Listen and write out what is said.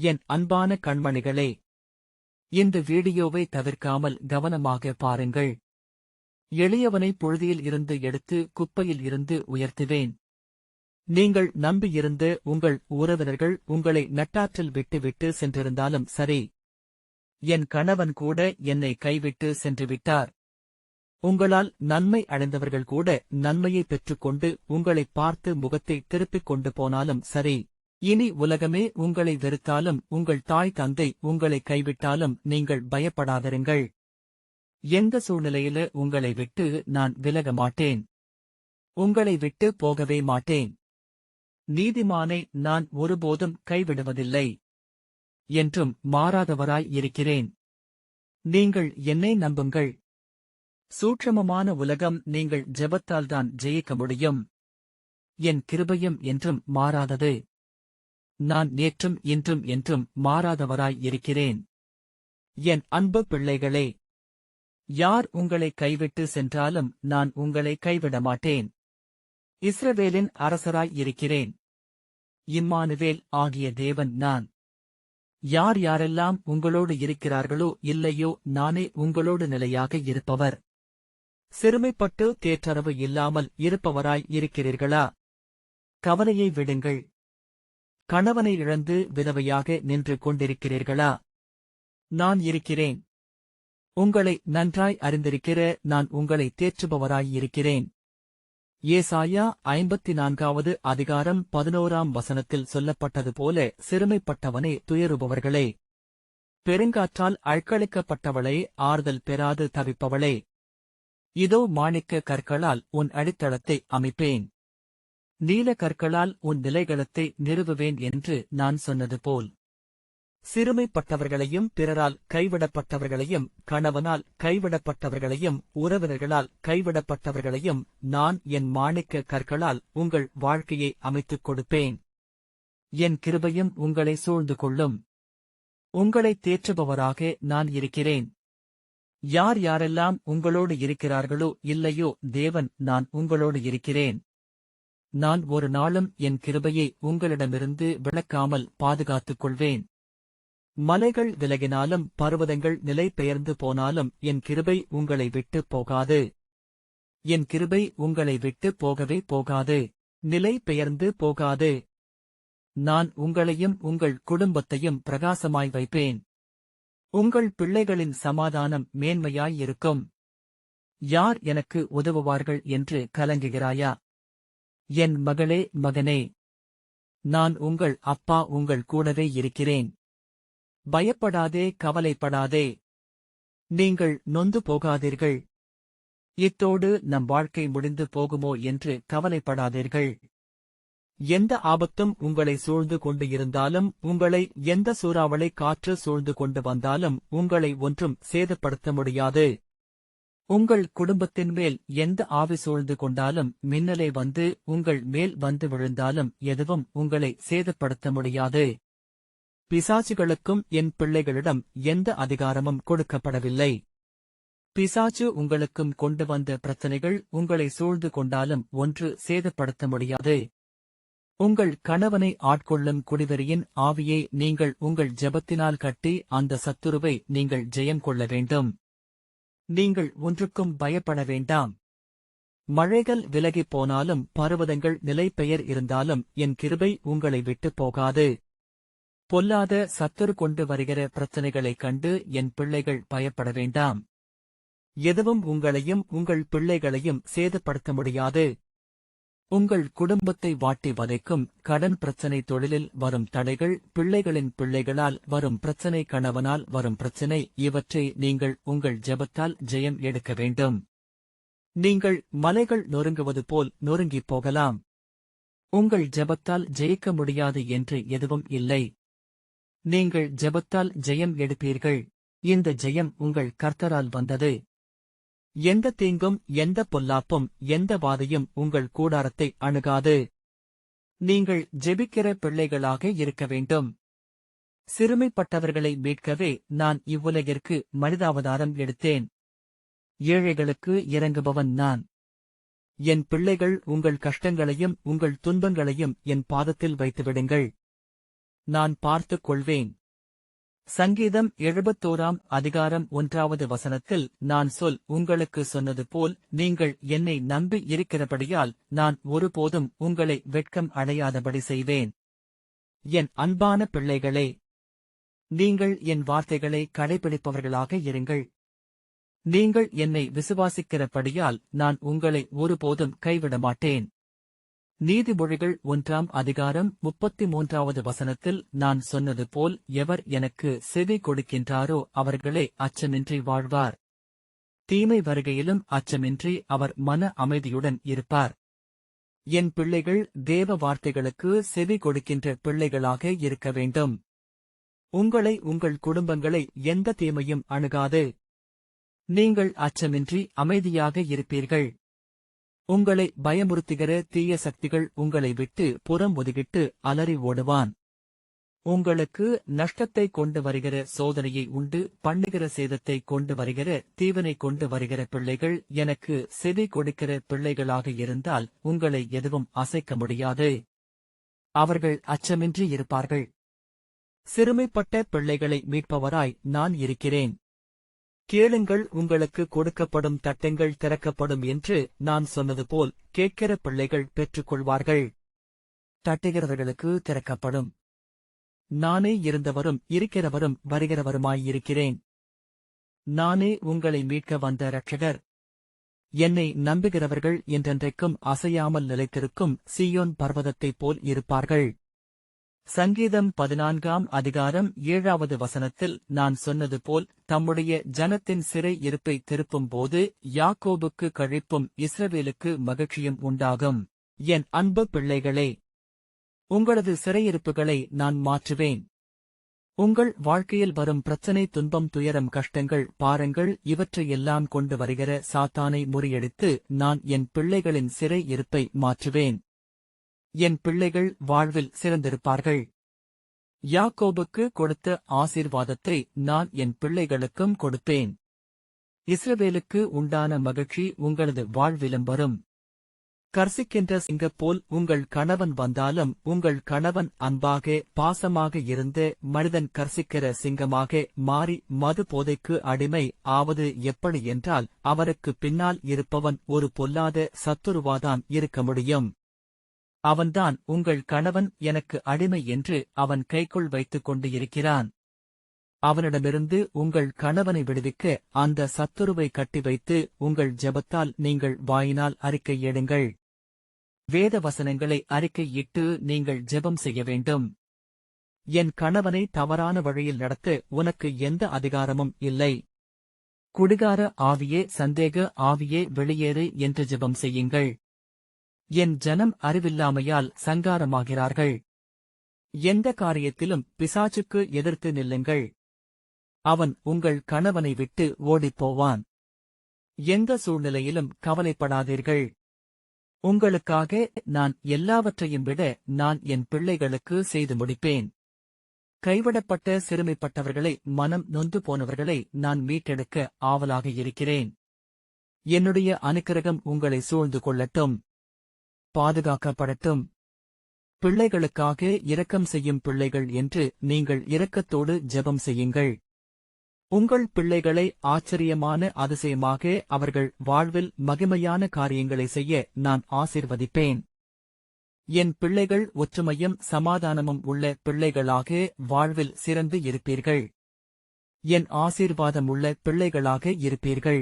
என் அன்பான கண்மணிகளே இந்த வீடியோவை தவிர்க்காமல் கவனமாக பாருங்கள். எளியவனை புழுதியில் இருந்து எடுத்து குப்பையில் இருந்து உயர்த்துவேன். நீங்கள் நம்பியிருந்த உங்கள் உறவினர்கள் உங்களை நட்டாற்றில் விட்டுவிட்டு சென்றிருந்தாலும் சரி என் கணவன் கூட என்னை கைவிட்டு சென்றுவிட்டார். உங்களால் நன்மை அடைந்தவர்கள் கூட நன்மையை பெற்றுக்கொண்டு உங்களை பார்த்து முகத்தை திருப்பிக் கொண்டு போனாலும் சரி இனி உலகமே உங்களை வெறுத்தாலும் உங்கள் தாய் தந்தை உங்களை கைவிட்டாலும் நீங்கள் பயப்படாதிருங்கள். எந்த சூழ்நிலையில உங்களை விட்டு நான் விலக மாட்டேன்? உங்களை விட்டு போகவே மாட்டேன். நீதிமானை நான் ஒருபோதும் கைவிடுவதில்லை. என்றும் மாறாதவராய் இருக்கிறேன். நீங்கள் என்னை நம்புங்கள். சூட்சமமான உலகம் நீங்கள் ஜெபத்தால்தான் ஜெயிக்க முடியும். என் கிருபையும் என்றும் மாறாதது. நான் நேற்றும் இன்றும் என்றும் மாறாதவராய் இருக்கிறேன். என் அன்பு பிள்ளைகளே யார் உங்களை கைவிட்டு சென்றாலும் நான் உங்களை கைவிட மாட்டேன் இஸ்ரவேலின் அரசராய் இருக்கிறேன். இம்மானுவேல் ஆகிய தேவன் நான். யார் யாரெல்லாம் உங்களோடு இருக்கிறார்களோ இல்லையோ நானே உங்களோடு நிலையாக இருப்பவர். சிறுமைப்பட்டு தேற்றரவு இல்லாமல் இருப்பவராய் இருக்கிறீர்களா? கவலையை விடுங்கள். கணவனை இழந்து விதவையாக நின்று கொண்டிருக்கிறீர்களா? நான் இருக்கிறேன். உங்களை நன்றாய் அறிந்திருக்கிற நான் உங்களை தேற்றுபவராய் இருக்கிறேன். ஏசாயா ஐம்பத்தி நான்காவது அதிகாரம் பதினோராம் வசனத்தில் சொல்லப்பட்டது போல சிறுமைப்பட்டவனே துயருபவர்களே. பெருங்காற்றால் அழ்க்களிக்கப்பட்டவளே ஆறுதல் பெறாது தவிப்பவளே. இதோ மாணிக்க கற்களால் உன் அடித்தளத்தை அமைப்பேன். நீல கற்களால் உன் நிலைகளத்தை நிறுவுவேன் என்று நான் சொன்னது போல். சிறுமைப்பட்டவர்களையும் பிறரால் கைவிடப்பட்டவர்களையும் கணவனால் கைவிடப்பட்டவர்களையும் உறவினர்களால் கைவிடப்பட்டவர்களையும் நான் என் மாணிக்க கற்களால் உங்கள் வாழ்க்கையை அமைத்துக் கொடுப்பேன். என் கிருபையும் உங்களை சூழ்ந்து கொள்ளும். உங்களை தேற்றுபவராக நான் இருக்கிறேன். யார் யாரெல்லாம் உங்களோடு இருக்கிறார்களோ இல்லையோ தேவன் நான் உங்களோடு இருக்கிறேன். நான் ஒரு நாளும் என் கிருபையை உங்களிடமிருந்து விளக்காமல் பாதுகாத்துக் கொள்வேன் மலைகள் விலகினாலும் பர்வதங்கள் நிலை பெயர்ந்து போனாலும் என் கிருபை உங்களை விட்டுப் போகாது. என் கிருபை உங்களை விட்டு போகவே போகாது. நிலை பெயர்ந்து போகாது. நான் உங்களையும் உங்கள் குடும்பத்தையும் பிரகாசமாய் வைப்பேன். உங்கள் பிள்ளைகளின் சமாதானம் மேன்மையாய் இருக்கும். யார் எனக்கு உதவுவார்கள் என்று கலங்குகிறாயா? என் மகளே மகனே. நான் உங்கள் அப்பா உங்கள் கூடவே இருக்கிறேன். பயப்படாதே கவலைப்படாதே. நீங்கள் நொந்து போகாதீர்கள். இத்தோடு நம் வாழ்க்கை முடிந்து போகுமோ என்று கவலைப்படாதீர்கள். எந்த ஆபத்தும் உங்களை சூழ்ந்து கொண்டு இருந்தாலும் உங்களை எந்த சூறாவளை காற்று சூழ்ந்து கொண்டு வந்தாலும் உங்களை ஒன்றும் சேதப்படுத்த முடியாது. உங்கள் குடும்பத்தின் மேல் எந்த ஆவி சூழ்ந்து கொண்டாலும் மின்னலே வந்து உங்கள் மேல் வந்து விழுந்தாலும் எதுவும் உங்களை சேதப்படுத்த முடியாது. பிசாசுகளுக்கும் என் பிள்ளைகளிடம் எந்த அதிகாரமும் கொடுக்கப்படவில்லை. பிசாச்சு உங்களுக்கும் கொண்டு வந்த பிரச்சனைகள் உங்களை சூழ்ந்து கொண்டாலும் ஒன்று சேதப்படுத்த முடியாது. உங்கள் கணவனை ஆட்கொள்ளும் குடிவெறியின் ஆவியை நீங்கள் உங்கள் ஜெபத்தினால் கட்டி அந்த சத்துருவை நீங்கள் ஜெயம் கொள்ள வேண்டும். நீங்கள் ஒன்றுக்கும் பயப்பட வேண்டாம். மழைகள் விலகிப் போனாலும் பருவதங்கள் நிலை பெயர் இருந்தாலும் என் கிருபை உங்களை விட்டுப் போகாது. பொல்லாத சத்துரு கொண்டு வருகிற பிரச்சனைகளைக் கண்டு என் பிள்ளைகள் பயப்பட வேண்டாம். எதுவும் உங்களையும் உங்கள் பிள்ளைகளையும் சேதப்படுத்த முடியாது. உங்கள் குடும்பத்தை வாட்டி வதைக்கும் கடன் பிரச்சனை தொழிலில் வரும் தடைகள் பிள்ளைகளின் பிள்ளைகளால் வரும் பிரச்சனை கணவனால் வரும் பிரச்சனை இவற்றை நீங்கள் உங்கள் ஜெபத்தால் ஜெயம் எடுக்க வேண்டும். நீங்கள் மலைகள் நொறுங்குவது போல் நொறுங்கிப் போகலாம். உங்கள் ஜெபத்தால் ஜெயிக்க முடியாது என்று எதுவும் இல்லை. நீங்கள் ஜெபத்தால் ஜெயம் எடுப்பீர்கள். இந்த ஜெயம் உங்கள் கர்த்தரால் வந்தது. எந்த தீங்கும் எந்த பொல்லாப்பும் எந்த வாதையும் உங்கள் கூடாரத்தை அணுகாது. நீங்கள் ஜெபிக்கிற பிள்ளைகளாக இருக்க வேண்டும். சிறுமைப்பட்டவர்களை மீட்கவே நான் இவ்வுலகிற்கு மனிதாவதாரம் எடுத்தேன். ஏழைகளுக்கு இறங்குபவன் நான். என் பிள்ளைகள் உங்கள் கஷ்டங்களையும் உங்கள் துன்பங்களையும் என் பாதத்தில் வைத்துவிடுங்கள். நான் பார்த்துக் கொள்வேன். சங்கீதம் எழுபத்தோராம் அதிகாரம் ஒன்றாவது வசனத்தில் நான் சொல் உங்களுக்கு சொன்னது போல் நீங்கள் என்னை நம்பி இருக்கிறபடியால் நான் ஒருபோதும் உங்களை வெட்கம் அடையாதபடி செய்வேன். என் அன்பான பிள்ளைகளே நீங்கள் என் வார்த்தைகளை கடைபிடிப்பவர்களாக இருங்கள். நீங்கள் என்னை விசுவாசிக்கிறபடியால் நான் உங்களை ஒருபோதும் கைவிட மாட்டேன் நீதிமொழிகள் ஒன்றாம் அதிகாரம் முப்பத்தி மூன்றாவது வசனத்தில் நான் சொன்னது போல் எவர் எனக்கு செவி கொடுக்கின்றாரோ அவர்களே அச்சமின்றி வாழ்வார். தீமை வருகையிலும் அச்சமின்றி அவர் மன அமைதியுடன் இருப்பார். என் பிள்ளைகள் தேவ வார்த்தைகளுக்கு செவி கொடுக்கின்ற பிள்ளைகளாக இருக்க வேண்டும். உங்களை உங்கள் குடும்பங்களை எந்த தீமையும் அணுகாது. நீங்கள் அச்சமின்றி அமைதியாக இருப்பீர்கள். உங்களை பயமுறுத்துகிற தீய சக்திகள் உங்களை விட்டு புறம் ஒதுகிட்டு அலறி ஓடுவான். உங்களுக்கு நஷ்டத்தை கொண்டு வருகிற சோதனையை உண்டு பண்ணுகிற சேதத்தை கொண்டு வருகிற தீவனை கொண்டு வருகிற பிள்ளைகள் எனக்கு செவி கொடுக்கிற பிள்ளைகளாக இருந்தால் உங்களை எதுவும் அசைக்க முடியாது. அவர்கள் அச்சமின்றி இருப்பார்கள். சிறுமைப்பட்ட பிள்ளைகளை மீட்பவராய் நான் இருக்கிறேன். கேளுங்கள் உங்களுக்கு கொடுக்கப்படும் தட்டங்கள் திறக்கப்படும் என்று நான் சொன்னது போல் கேட்கிற பிள்ளைகள் பெற்றுக்கொள்வார்கள். தட்டுகிறவர்களுக்கு திறக்கப்படும். நானே இருந்தவரும் இருக்கிறவரும் வருகிறவருமாயிருக்கிறேன். நானே உங்களை மீட்க வந்த ரட்சகர் என்னை நம்புகிறவர்கள் என்றென்றைக்கும் அசையாமல் நிலைத்திருக்கும் சீயோன் பர்வதத்தைப் போல் இருப்பார்கள். சங்கீதம் பதினான்காம் அதிகாரம் ஏழாவது வசனத்தில் நான் சொன்னது போல் தம்முடைய ஜனத்தின் சிறை இருப்பை திருப்பும் போது யாக்கோபுக்கு கழிப்பும் இஸ்ரவேலுக்கு மகிழ்ச்சியும் உண்டாகும். என் அன்பு பிள்ளைகளே உங்களது சிறையிருப்புகளை நான் மாற்றுவேன். உங்கள் வாழ்க்கையில் வரும் பிரச்சனை துன்பம் துயரம் கஷ்டங்கள் பாரங்கள் இவற்றையெல்லாம் கொண்டு வருகிற சாத்தானை முறியடித்து நான் என் பிள்ளைகளின் சிறை இருப்பை மாற்றுவேன். என் பிள்ளைகள் வாழ்வில் சிறந்திருப்பார்கள். யாக்கோபுக்கு கொடுத்த ஆசீர்வாதத்தை நான் என் பிள்ளைகளுக்கும் கொடுப்பேன். இஸ்ரவேலுக்கு உண்டான மகிழ்ச்சி உங்களது வாழ்விலும் வரும். கர்சிக்கின்ற சிங்கப்போல் உங்கள் கணவன் வந்தாலும் உங்கள் கணவன் அன்பாக பாசமாக இருந்து மனிதன் கர்சிக்கிற சிங்கமாக மாறி மது போதைக்கு அடிமை ஆவது எப்படி என்றால் அவருக்கு பின்னால் இருப்பவன் ஒரு பொல்லாத சத்துருவாதான் இருக்க முடியும். அவன்தான் உங்கள் கணவன் எனக்கு அடிமை என்று அவன் கைக்குள் வைத்துக் கொண்டு இருக்கிறான் அவனிடமிருந்து உங்கள் கணவனை விடுவிக்க அந்த சத்துருவை கட்டி வைத்து உங்கள் ஜெபத்தால் நீங்கள் வாயினால் அறிக்கையிடுங்கள் வேத வசனங்களை அறிக்கையிட்டு நீங்கள் ஜெபம் செய்ய வேண்டும். என் கணவனை தவறான வழியில் நடத்த உனக்கு எந்த அதிகாரமும் இல்லை. குடிகார ஆவியே சந்தேக ஆவியே வெளியேறு என்று ஜெபம் செய்யுங்கள். என் ஜனம் அறிவில்லாமையால் சங்காரமாகிறார்கள். எந்த காரியத்திலும் பிசாச்சுக்கு எதிர்த்து நில்லுங்கள். அவன் உங்கள் கணவனை விட்டு ஓடிப்போவான். எந்த சூழ்நிலையிலும் கவலைப்படாதீர்கள். உங்களுக்காக நான் எல்லாவற்றையும் விட நான் என் பிள்ளைகளுக்கு செய்து முடிப்பேன். கைவிடப்பட்ட சிறுமைப்பட்டவர்களை மனம் நொந்து போனவர்களை நான் மீட்டெடுக்க ஆவலாக இருக்கிறேன். என்னுடைய அனுக்கிரகம் உங்களை சூழ்ந்து கொள்ளட்டும். பாதுகாக்கப்படட்டும். பிள்ளைகளுக்காக இரக்கம் செய்யும் பிள்ளைகள் என்று நீங்கள் இரக்கத்தோடு ஜெபம் செய்யுங்கள். உங்கள் பிள்ளைகளை ஆச்சரியமான அதிசயமாக அவர்கள் வாழ்வில் மகிமையான காரியங்களை செய்ய நான் ஆசிர்வதிப்பேன். என் பிள்ளைகள் ஒற்றுமையும் சமாதானமும் உள்ள பிள்ளைகளாக வாழ்வில் சிறந்து இருப்பீர்கள். என் ஆசீர்வாதமுள்ள பிள்ளைகளாக இருப்பீர்கள்.